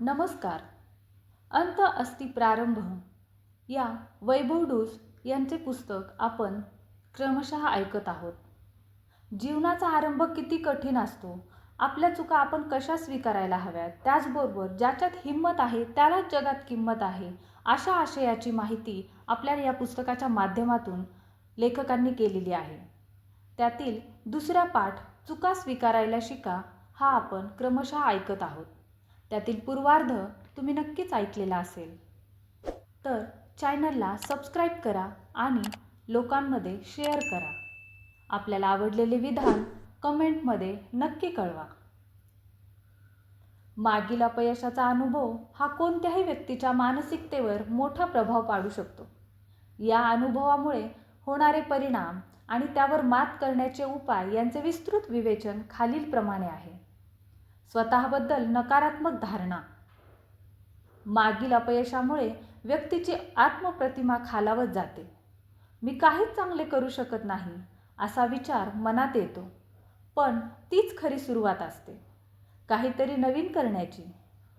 नमस्कार. अंत अस्ति प्रारंभ. या वैभव डूस यांचे पुस्तक आपण क्रमशः ऐकत आहोत. जीवनाचा आरंभ किती कठीण असतो आपल्या चुका आपण कशा स्वीकारायला हव्यात त्याचबरोबर ज्याच्यात हिंमत आहे त्यालाच जगात किंमत आहे अशा आशयाची माहिती आपल्याला या पुस्तकाच्या माध्यमातून लेखकांनी केलेली आहे. त्यातील दुसरा पाठ चुका स्वीकारायला शिका हा आपण क्रमशः ऐकत आहोत. त्यातील पूर्वार्ध तुम्ही नक्कीच ऐकलेला असेल. तर चॅनलला सबस्क्राईब करा आणि लोकांमध्ये शेअर करा. आपल्याला आवडलेले विधान कमेंटमध्ये नक्की कळवा. मागील अपयशाचा अनुभव हा कोणत्याही व्यक्तीच्या मानसिकतेवर मोठा प्रभाव पाडू शकतो. या अनुभवामुळे होणारे परिणाम आणि त्यावर मात करण्याचे उपाय यांचे विस्तृत विवेचन खालीलप्रमाणे आहे. स्वतःबद्दल नकारात्मक धारणा. मागील अपयशामुळे व्यक्तीची आत्मप्रतिमा खालावत जाते. मी काहीच चांगले करू शकत नाही असा विचार मनात येतो. पण तीच खरी सुरुवात असते. काहीतरी नवीन करण्याची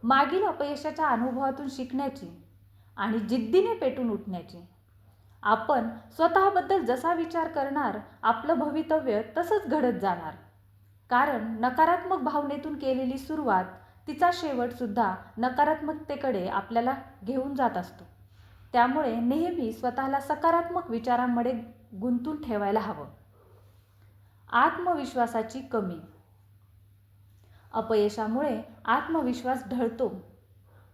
मागील अपयशाच्या अनुभवातून शिकण्याची आणि जिद्दीने पेटून उठण्याची. आपण स्वतःबद्दल जसा विचार करणार आपलं भवितव्य तसंच घडत जाणार. कारण नकारात्मक भावनेतून केलेली सुरुवात तिचा शेवटसुद्धा नकारात्मकतेकडे आपल्याला घेऊन जात असतो. त्यामुळे नेहमी स्वतःला सकारात्मक विचारांमध्ये गुंतून ठेवायला हवं. आत्मविश्वासाची कमी. अपयशामुळे आत्मविश्वास ढळतो.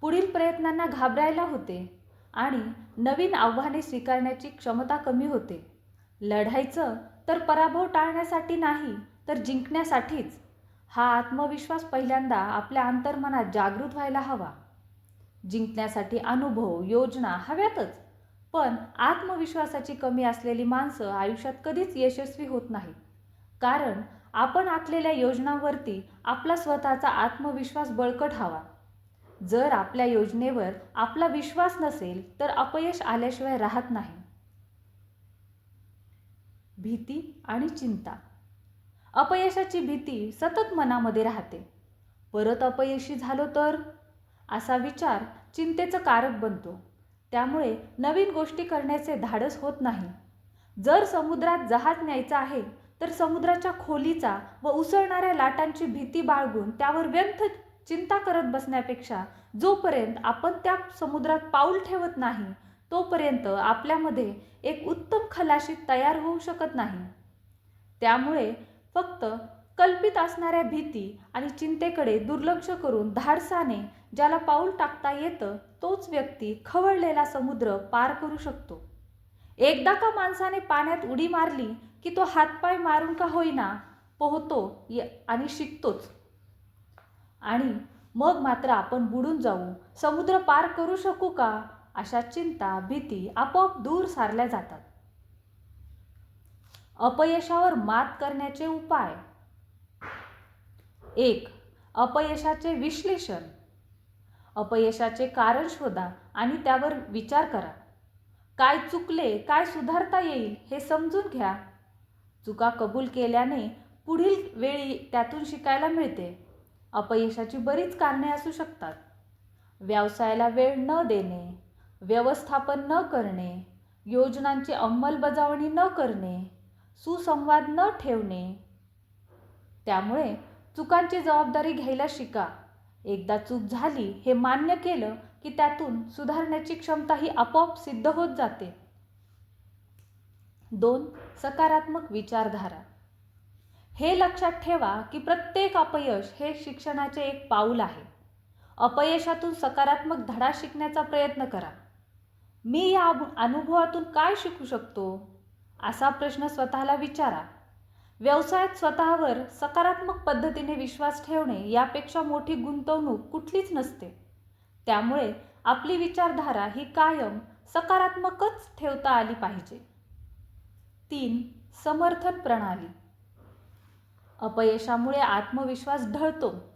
पुढील प्रयत्नांना घाबरायला होते आणि नवीन आव्हाने स्वीकारण्याची क्षमता कमी होते. लढायचं तर पराभव टाळण्यासाठी नाही तर जिंकण्यासाठीच हा आत्मविश्वास पहिल्यांदा आपल्या अंतर्मनात जागृत व्हायला हवा. जिंकण्यासाठी अनुभव योजना हव्यातच पण आत्मविश्वासाची कमी असलेली माणसं आयुष्यात कधीच यशस्वी होत नाहीत. कारण आपण आखलेल्या योजनांवरती आपला स्वतःचा आत्मविश्वास बळकट हवा. जर आपल्या योजनेवर आपला विश्वास नसेल तर अपयश आल्याशिवाय राहत नाही. भीती आणि चिंता अपयशाची भीती सतत मनामध्ये राहते. परत अपयशी झालो तर? असा विचार चिंतेचं कारक बनतो. त्यामुळे नवीन गोष्टी करण्याचे धाडस होत नाही. जर समुद्रात जहाज न्यायचा आहे तर समुद्राच्या खोलीचा व उसळणाऱ्या लाटांची भीती बाळगून त्यावर व्यर्थ चिंता करत बसण्यापेक्षा जोपर्यंत आपण त्या समुद्रात पाऊल ठेवत नाही तोपर्यंत आपल्यामध्ये एक उत्तम खलाशी तयार होऊ शकत नाही. त्यामुळे फक्त कल्पित असणाऱ्या भीती आणि चिंतेकडे दुर्लक्ष करून धाडसाने ज्याला पाऊल टाकता येतं तोच व्यक्ती खवळलेला समुद्र पार करू शकतो. एकदा का माणसाने पाण्यात उडी मारली की तो हातपाय मारून का होईना पोहतो आणि शिकतोच. आणि मग मात्र आपण बुडून जाऊ समुद्र पार करू शकू का अशा चिंता भीती आपोआप दूर सारल्या जातात. अपयशावर मात करण्याचे उपाय. एक अपयशाचे विश्लेषण. अपयशाचे कारण शोधा आणि त्यावर विचार करा. काय चुकले काय सुधारता येईल हे समजून घ्या. चुका कबूल केल्याने पुढील वेळी त्यातून शिकायला मिळते. अपयशाची बरीच कारणे असू शकतात. व्यवसायाला वेळ न देणे व्यवस्थापन न करणे योजनांची अंमलबजावणी न करणे सुसंवाद न ठेवणे. त्यामुळे चुकांची जबाबदारी घ्यायला शिका. एकदा चूक झाली हे मान्य केलं की त्यातून सुधारण्याची क्षमता ही आपोआप सिद्ध होत जाते. दोन सकारात्मक विचारधारा. हे लक्षात ठेवा की प्रत्येक अपयश हे शिक्षणाचे एक पाऊल आहे. अपयशातून सकारात्मक धडा शिकण्याचा प्रयत्न करा. मी या अनुभवातून काय शिकू शकतो? असा प्रश्न स्वतःला विचारा. व्यवसायात स्वतःवर सकारात्मक पद्धतीने विश्वास ठेवणे यापेक्षा मोठी गुंतवणूक कुठलीच नसते. त्यामुळे आपली विचारधारा ही कायम सकारात्मकच ठेवता आली पाहिजे. तीन समर्थन प्रणाली. अपयशामुळे आत्मविश्वास ढळतो.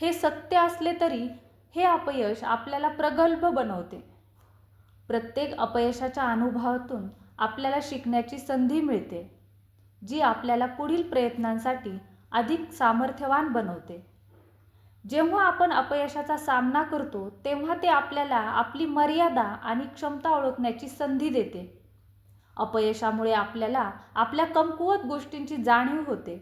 हे सत्य असले तरी हे अपयश आपल्याला प्रगल्भ बनवते. प्रत्येक अपयशाच्या अनुभवातून आपल्याला शिकण्याची संधी मिळते जी आपल्याला पुढील प्रयत्नांसाठी अधिक सामर्थ्यवान बनवते. जेव्हा आपण अपयशाचा सामना करतो तेव्हा ते आपल्याला आपली मर्यादा आणि क्षमता ओळखण्याची संधी देते. अपयशामुळे आपल्याला आपल्या कमकुवत गोष्टींची जाणीव होते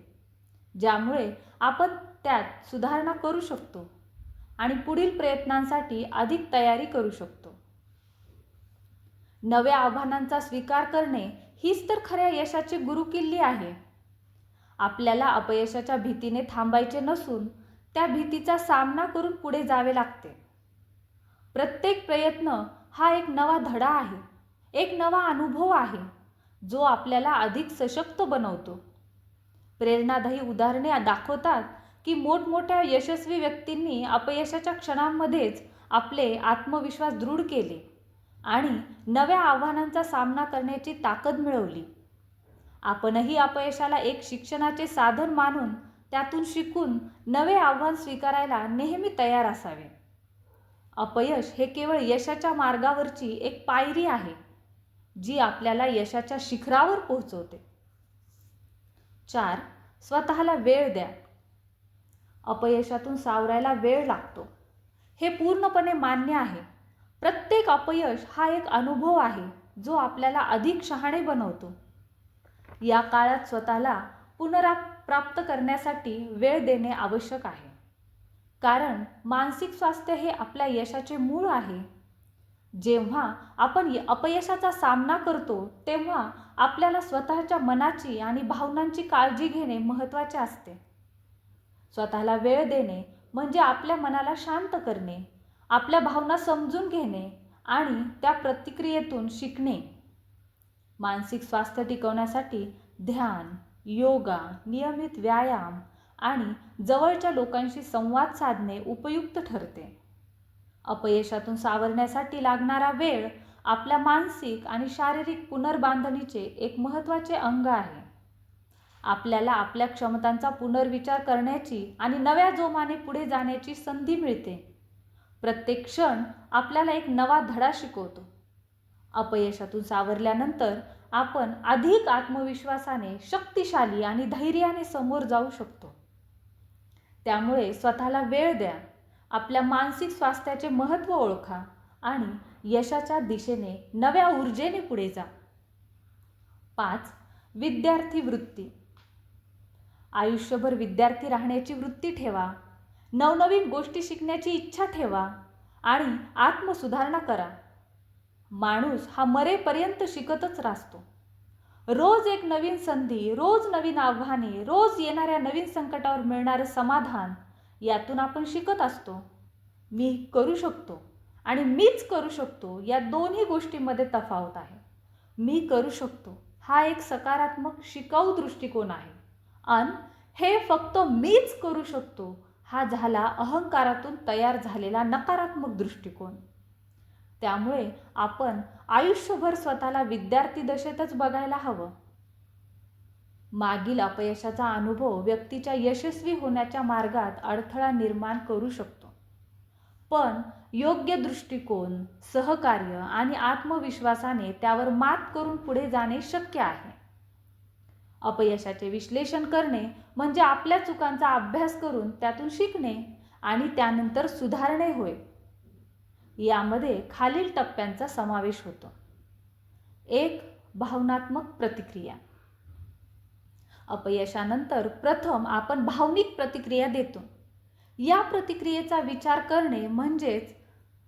ज्यामुळे आपण त्यात सुधारणा करू शकतो आणि पुढील प्रयत्नांसाठी अधिक तयारी करू शकतो. नव्या आव्हानांचा स्वीकार करणे हीच तर खऱ्या यशाची गुरुकिल्ली आहे. आपल्याला अपयशाच्या भीतीने थांबायचे नसून त्या भीतीचा सामना करून पुढे जावे लागते. प्रत्येक प्रयत्न हा एक नवा धडा आहे एक नवा अनुभव आहे जो आपल्याला अधिक सशक्त बनवतो. प्रेरणादायी उदाहरणे दाखवतात की मोठमोठ्या यशस्वी व्यक्तींनी अपयशाच्या क्षणांमध्येच आपले आत्मविश्वास दृढ केले. आणि नव्या आव्हानांचा सामना करण्याची ताकद मिळवली. आपणही अपयशाला एक शिक्षणाचे साधन मानून त्यातून शिकून नवे आव्हान स्वीकारायला नेहमी तयार असावे. अपयश हे केवळ यशाच्या मार्गावरची एक पायरी आहे जी आपल्याला यशाच्या शिखरावर पोहोचवते. चार स्वतःला वेळ द्या. अपयशातून सावरायला वेळ लागतो. हे पूर्णपणे मान्य आहे. प्रत्येक अपयश हा एक अनुभव आहे जो आपल्याला अधिक शहाणे बनवतो. या काळात स्वतःला पुनराप्राप्त करण्यासाठी वेळ देणे आवश्यक आहे. कारण मानसिक स्वास्थ्य हे आपल्या यशाचे मूळ आहे. जेव्हा आपण अपयशाचा सामना करतो तेव्हा आपल्याला स्वतःच्या मनाची आणि भावनांची काळजी घेणे महत्त्वाचे असते. स्वतःला वेळ देणे म्हणजे आपल्या मनाला शांत करणे. आपल्या भावना समजून घेणे आणि त्या प्रतिक्रियेतून शिकणे. मानसिक स्वास्थ्य टिकवण्यासाठी ध्यान योगा नियमित व्यायाम आणि जवळच्या लोकांशी संवाद साधणे उपयुक्त ठरते. अपयशातून सावरण्यासाठी लागणारा वेळ आपल्या मानसिक आणि शारीरिक पुनर्बांधणीचे एक महत्त्वाचे अंग आहे. आपल्याला आपल्या क्षमतांचा पुनर्विचार करण्याची आणि नव्या जोमाने पुढे जाण्याची संधी मिळते. प्रत्येक क्षण आपल्याला एक नवा धडा शिकवतो. अपयशातून सावरल्यानंतर आपण अधिक आत्मविश्वासाने शक्तिशाली आणि धैर्याने समोर जाऊ शकतो. त्यामुळे स्वतःला वेळ द्या आपल्या मानसिक स्वास्थ्याचे महत्त्व ओळखा आणि यशाच्या दिशेने नव्या ऊर्जेने पुढे जा. पाच विद्यार्थी वृत्ती. आयुष्यभर विद्यार्थी राहण्याची वृत्ती ठेवा. नवनवीन गोष्टी शिकण्याची इच्छा ठेवा आणि आत्मसुधारणा करा. माणूस हा मरेपर्यंत शिकतच राहतो रोज एक नवीन संधी रोज नवीन आव्हाने रोज येणाऱ्या नवीन संकटावर मिळणारं समाधान यातून आपण शिकत असतो. मी करू शकतो आणि मीच करू शकतो या दोन्ही गोष्टींमध्ये तफावत आहे. मी करू शकतो हा एक सकारात्मक शिकाऊ दृष्टिकोन आहे. अन हे फक्त मीच करू शकतो हा झाला अहंकारातून तयार झालेला नकारात्मक दृष्टिकोन. त्यामुळे आपण आयुष्यभर स्वतःला विद्यार्थी दशेतच बघायला हवं. मागील अपयशाचा अनुभव व्यक्तीच्या यशस्वी होण्याच्या मार्गात अडथळा निर्माण करू शकतो. पण योग्य दृष्टिकोन सहकार्य आणि आत्मविश्वासाने त्यावर मात करून पुढे जाणे शक्य आहे. अपयशाचे विश्लेषण करणे म्हणजे आपल्या चुकांचा अभ्यास करून त्यातून शिकणे आणि त्यानंतर सुधारणे होय. यामध्ये खालील टप्प्यांचा समावेश होतो. एक भावनात्मक प्रतिक्रिया. अपयशानंतर प्रथम आपण भावनिक प्रतिक्रिया देतो. या प्रतिक्रियेचा विचार करणे म्हणजेच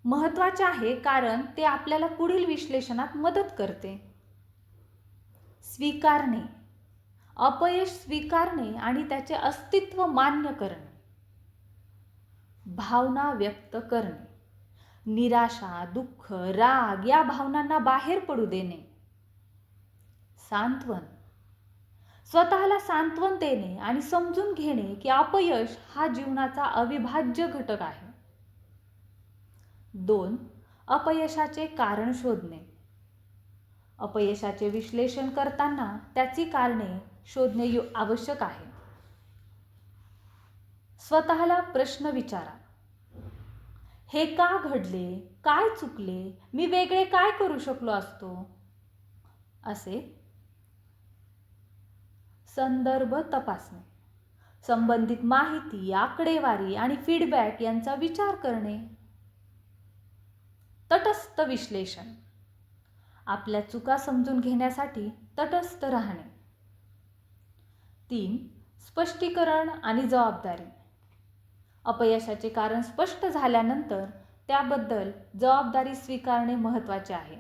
महत्त्वाचे आहे कारण ते आपल्याला पुढील विश्लेषणात मदत करते. स्वीकारणे. अपयश स्वीकारणे आणि त्याचे अस्तित्व मान्य करणे. भावना व्यक्त करणे. निराशा दुःख राग या भावनांना बाहेर पडू देणे. सांत्वन. स्वतःला सांत्वन देणे आणि समजून घेणे की अपयश हा जीवनाचा अविभाज्य घटक आहे. दोन. अपयशाचे कारण शोधणे. अपयशाचे विश्लेषण करताना त्याची कारणे शोधणे आवश्यक आहे. स्वतःला प्रश्न विचारा. हे का घडले? काय चुकले? मी वेगळे काय करू शकलो असतो? असे. संदर्भ तपासणे. संबंधित माहिती आकडेवारी आणि फीडबॅक यांचा विचार करणे. तटस्थ विश्लेषण. आपल्या चुका समजून घेण्यासाठी तटस्थ राहणे. तीन स्पष्टीकरण आणि जबाबदारी. अपयशाचे कारण स्पष्ट झाल्यानंतर त्याबद्दल जबाबदारी स्वीकारणे महत्त्वाचे आहे.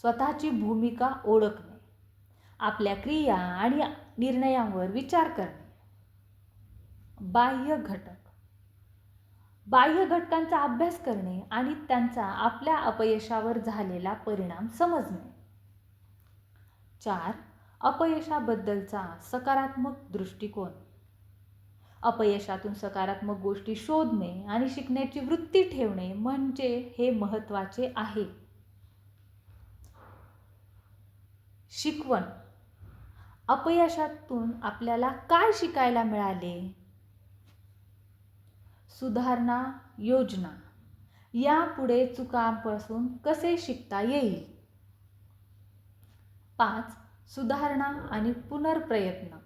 स्वतःची भूमिका ओळखणे आपल्या क्रिया आणि निर्णयांवर विचार करणे. बाह्य घटक. बाह्य घटकांचा अभ्यास करणे आणि त्यांचा आपल्या अपयशावर झालेला परिणाम समजणे. चार अपयशाबद्दलचा सकारात्मक दृष्टिकोन. अपयशातून सकारात्मक गोष्टी शोधणे आणि शिकण्याची वृत्ती ठेवणे म्हणजे हे महत्त्वाचे आहे. शिकवण. अपयशातून आपल्याला काय शिकायला मिळाले? सुधारणा योजना. यापुढे चुकांपासून कसे शिकता येईल? पाच सुधारणा आणि पुनर्प्रयत्न.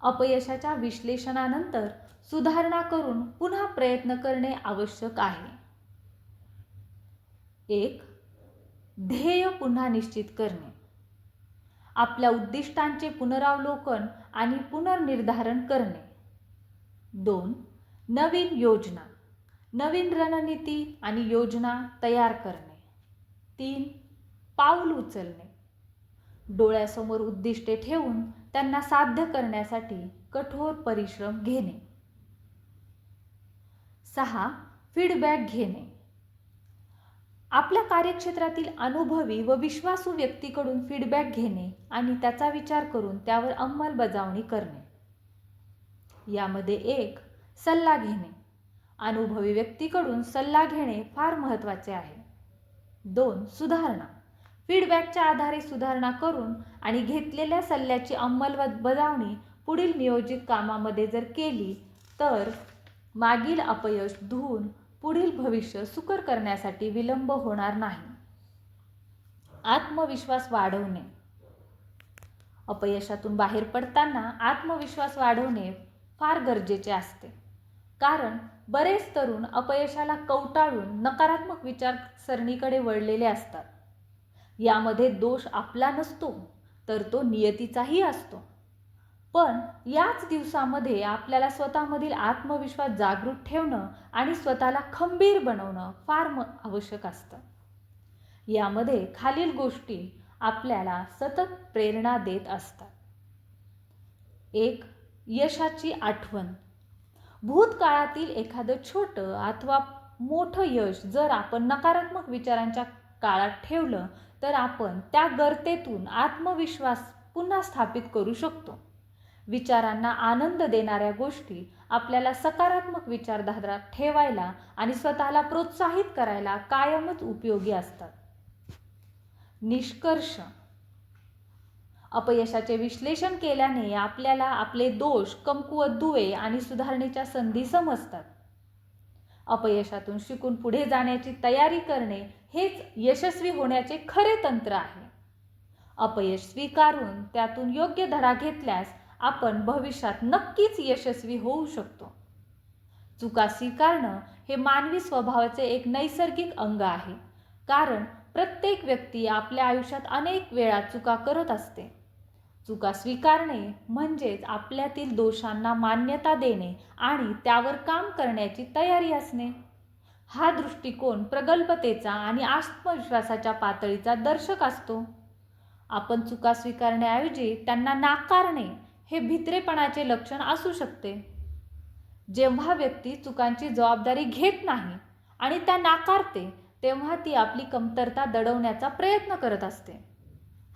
अपयशाच्या विश्लेषणानंतर सुधारणा करून पुन्हा प्रयत्न करणे आवश्यक आहे. एक ध्येय पुन्हा निश्चित करणे. आपल्या उद्दिष्टांचे पुनरावलोकन आणि पुनर्निर्धारण करणे. दोन नवीन योजना. नवीन रणनीती आणि योजना तयार करणे. तीन पाऊल उचलणे. डोळ्यासमोर उद्दिष्टे ठेवून त्यांना साध्य करण्यासाठी कठोर परिश्रम घेणे. सहा फीडबॅक घेणे. आपल्या कार्यक्षेत्रातील अनुभवी व विश्वासू व्यक्तीकडून फीडबॅक घेणे आणि त्याचा विचार करून त्यावर अंमलबजावणी करणे. यामध्ये एक सल्ला घेणे. अनुभवी व्यक्तीकडून सल्ला घेणे फार महत्त्वाचे आहे. दोन सुधारणा. फीडबॅकच्या आधारे सुधारणा करून आणि घेतलेल्या सल्ल्याची अंमलबजावणी पुढील नियोजित कामामध्ये जर केली तर मागील अपयश धुवून पुढील भविष्य सुकर करण्यासाठी विलंब होणार नाही. आत्मविश्वास वाढवणे. अपयशातून बाहेर पडताना आत्मविश्वास वाढवणे फार गरजेचे असते. कारण बरेच तरुण अपयशाला कवटाळून नकारात्मक विचारसरणीकडे वळलेले असतात. यामध्ये दोष आपला नसतो तर तो नियतीचाही असतो. पण याच दिवसामध्ये आपल्याला स्वतःमधील आत्मविश्वास जागृत ठेवणं आणि स्वतःला खंबीर बनवणं फार म आवश्यक असतं. यामध्ये खालील गोष्टी आपल्याला सतत प्रेरणा देत असतात. एक यशाची आठवण. भूतकाळातील एखादं छोटं अथवा मोठं यश जर आपण नकारात्मक विचारांच्या काळात ठेवलं तर आपण त्या गर्तेतून आत्मविश्वास पुन्हा स्थापित करू शकतो. विचारांना आनंद देणाऱ्या गोष्टी आपल्याला सकारात्मक विचारधारा ठेवायला आणि स्वतःला प्रोत्साहित करायला कायमच उपयोगी असतात. निष्कर्ष. अपयशाचे विश्लेषण केल्याने आपल्याला आपले दोष कमकुवत दुवे आणि सुधारणेच्या संधी समजतात. अपयशातून शिकून पुढे जाण्याची तयारी करणे हेच यशस्वी होण्याचे खरे तंत्र आहे. अपयश स्वीकारून त्यातून योग्य धडा घेतल्यास आपण भविष्यात नक्कीच यशस्वी होऊ शकतो. चुका स्वीकारणं हे मानवी स्वभावाचे एक नैसर्गिक अंग आहे कारण प्रत्येक व्यक्ती आपल्या आयुष्यात अनेक वेळा चुका करत असते. चुका स्वीकारणे म्हणजेच आपल्यातील दोषांना मान्यता देणे आणि त्यावर काम करण्याची तयारी असणे. हा दृष्टिकोन प्रगल्भतेचा आणि आत्मविश्वासाच्या पातळीचा दर्शक असतो. आपण चुका स्वीकारण्याऐवजी त्यांना नाकारणे हे भित्रेपणाचे लक्षण असू शकते. जेव्हा व्यक्ती चुकांची जबाबदारी घेत नाही आणि त्या नाकारते तेव्हा ती आपली कमतरता दडवण्याचा प्रयत्न करत असते.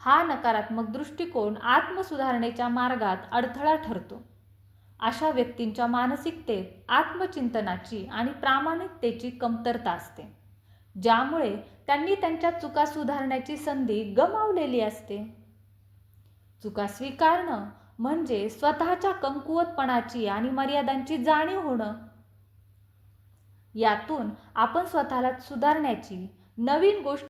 हा नकारात्मक दृष्टिकोन आत्मसुधारणेच्या मार्गात अडथळा ठरतो. अशा व्यक्तींच्या मानसिकतेत आत्मचिंतनाची आणि प्रामाणिकतेची कमतरता असते. ज्यामुळे त्यांनी त्यांच्या चुका सुधारण्याची संधी गमावलेली असते. चुका स्वीकारणं म्हणजे स्वतःच्या कमकुवतपणाची आणि मर्यादांची जाणीव होणं. यातून आपण स्वतःला सुधारण्याची नवीन गोष्ट